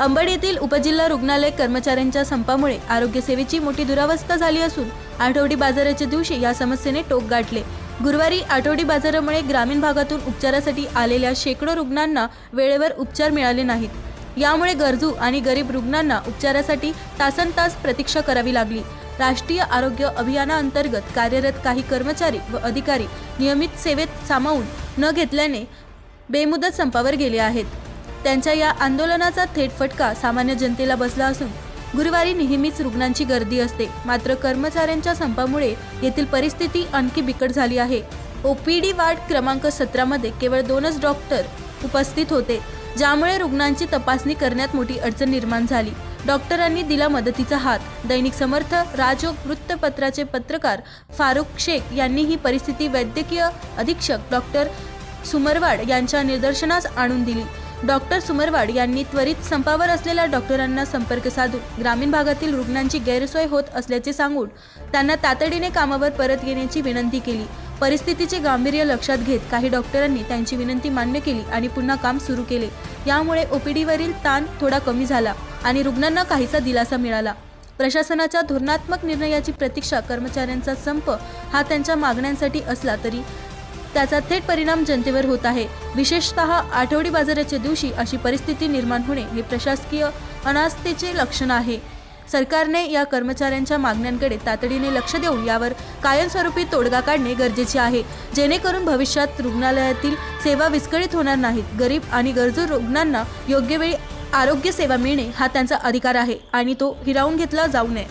अंबड येथील उपजिल्हा रुग्णालय कर्मचाऱ्यांच्या संपामुळे आरोग्य सेवेची मोठी दुरावस्था झाली असून आठवडी बाजाराच्या दिवशी या समस्येने टोक गाठले. गुरुवारी आठवडी बाजारामुळे ग्रामीण भागातून उपचारासाठी आलेल्या शेकडो रुग्णांना वेळेवर उपचार मिळाले नाहीत. यामुळे गरजू आणि गरीब रुग्णांना उपचारासाठी तासन तास प्रतीक्षा करावी लागली. राष्ट्रीय आरोग्य अभियानाअंतर्गत कार्यरत काही कर्मचारी व अधिकारी नियमित सेवेत सामावून न घेतल्याने बेमुदत संपावर गेले आहेत. त्यांच्या या आंदोलनाचा थेट फटका सामान्य जनतेला बसला असून गुरुवारी नेहमीच रुग्णांची गर्दी असते. मात्र कर्मचाऱ्यांच्या संपामुळे येथील परिस्थिती आणखी बिकट झाली आहे. ओपीडी वार्ड क्रमांक सतरामध्ये केवळ दोनच डॉक्टर उपस्थित होते ज्यामुळे रुग्णांची तपासणी करण्यात मोठी अडचण निर्माण झाली. डॉक्टरांनी दिला मदतीचा हात. दैनिक समर्थ राजयोग वृत्तपत्राचे पत्रकार फारुख शेख यांनी ही परिस्थिती वैद्यकीय अधीक्षक डॉक्टर सुमरवाड यांच्या निदर्शनास आणून दिली. डॉक्टर सुमरवाड यांनी त्वरित संपावर असलेल्या डॉक्टरांना संपर्क साधून ग्रामीण भागातील रुग्णांची गैरसोय होत असल्याचे सांगून त्यांना तातडीने कामावर परत येण्याची विनंती केली. परिस्थितीचे गांभीर्य लक्षात घेत काही डॉक्टरांनी त्यांची विनंती मान्य केली आणि पुन्हा काम सुरू केले. यामुळे ओपीडीवरील ताण थोडा कमी झाला आणि रुग्णांना काहीसा दिलासा मिळाला. प्रशासनाच्या धोरणात्मक निर्णयाची प्रतीक्षा कर्मचाऱ्यांचा संप हा त्यांच्या मागण्यांसाठी असला तरी त्याचा थेट परिणाम जनतेवर होत आहे. विशेषतः आठवडी बाजाराच्या दिवशी अशी परिस्थिती निर्माण होणे हे प्रशासकीय अनास्थेचे लक्षण आहे. सरकारने या कर्मचाऱ्यांच्या मागण्यांकडे तातडीने लक्ष देऊन यावर कायमस्वरूपी तोडगा काढणे गरजेचे आहे. जेणेकरून भविष्यात रुग्णालयातील सेवा विस्कळीत होणार नाहीत. गरीब आणि गरजू रुग्णांना योग्य वेळी आरोग्य सेवा मिळणे हा त्यांचा अधिकार आहे आणि तो हिरावून घेतला जाऊ नये.